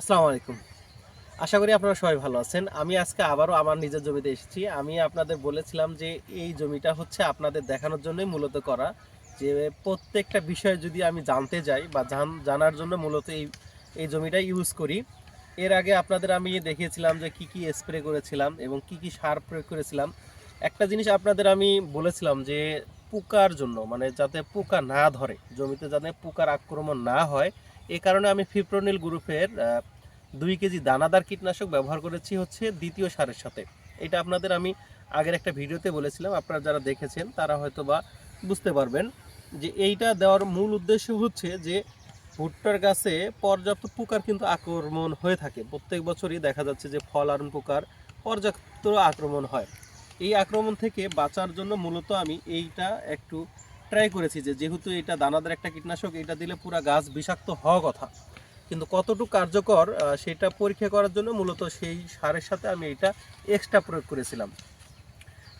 আসসালামু আলাইকুম। আশা করি আপনারা সবাই ভালো আছেন। আমি আজকে আবারও আমার নিজের জমিতে এসেছি। আমি আপনাদের বলেছিলাম যে এই জমিটা হচ্ছে আপনাদের দেখানোর জন্যই মূলত করা। যে প্রত্যেকটা বিষয় যদি আমি জানতে যাই বা জানার জন্য মূলত এই এই জমিটা ইউজ করি। এর আগে আপনাদের আমি দেখিয়েছিলাম যে কি কি স্প্রে করেছিলাম এবং কি কি সার প্রয়োগ করেছিলাম। একটা জিনিস আপনাদের আমি বলেছিলাম যে পোকার জন্য মানে যাতে পোকা না ধরে, জমিতে যাতে পোকার আক্রমণ না হয়, এ কারণে আমি ফিপ্রোনিল গ্রুপের দুই কেজি দানাদার কীটনাশক ব্যবহার করেছি হচ্ছে দ্বিতীয় সারের সাথে। এটা আপনাদের আমি আগের একটা ভিডিওতে বলেছিলাম, আপনারা যারা দেখেছেন তারা হয়তো বা বুঝতে পারবেন যে এইটা দেওয়ার মূল উদ্দেশ্য হচ্ছে যে ভুট্টার গাছে পর্যাপ্ত পোকার কিন্তু আক্রমণ হয়ে থাকে। প্রত্যেক বছরই দেখা যাচ্ছে যে ফল আরুন পোকার পর্যাপ্ত আক্রমণ হয়। এই আক্রমণ থেকে বাঁচার জন্য মূলত আমি এইটা একটু ট্রাই করেছি যে যেহেতু এটা দানাদার একটা কীটনাশক, এটা দিলে পুরো গাছ বিষাক্ত হওয়া কথা। কিন্তু কতটুকু কার্যকর সেটা পরীক্ষা করার জন্য মূলত সেই সারের সাথে আমি এটা এক্সট্রা প্রয়োগ করেছিলাম।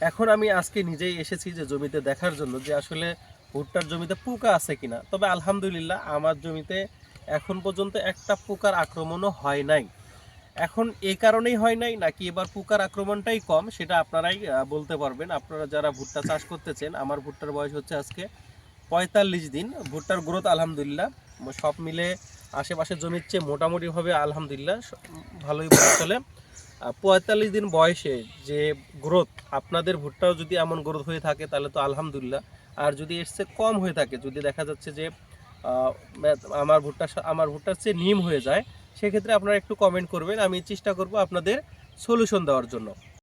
এখন আমি আজকে নিজেই এসেছি যে জমিতে দেখার জন্য যে আসলে ভুট্টার জমিতে পোকা আছে কিনা। তবে আলহামদুলিল্লাহ আমার জমিতে এখন পর্যন্ত একটা পোকার আক্রমণও হয় নাই। এখন এই কারণেই হয় নাই, নাকি এবার পোকার আক্রমণটাই কম, সেটা আপনারাই বলতে পারবেন। আপনারা যারা ভুট্টা চাষ করতেছেন, আমার ভুট্টার বয়স হচ্ছে আজকে পঁয়তাল্লিশ দিন, ভুট্টার গ্রোথ আলহামদুলিল্লাহ। সব মিলে আশেপাশের জমির চেয়ে মোটামুটিভাবে আলহামদুলিল্লাহ ভালোই চলে। পঁয়তাল্লিশ দিন বয়সে যে গ্রোথ, আপনাদের ভুট্টাও যদি এমন গ্রোথ হয়ে থাকে, তাহলে তো আলহামদুলিল্লাহ। আর যদি চেয়ে কম হয়ে থাকে, যদি দেখা যাচ্ছে যে আমার ভুট্টা আমার ভুট্টার চেয়ে নিম হয়ে যায়, সেক্ষেত্রে আপনারা একটু কমেন্ট করবেন, আমি চেষ্টা করব আপনাদের সলিউশন দেওয়ার জন্য।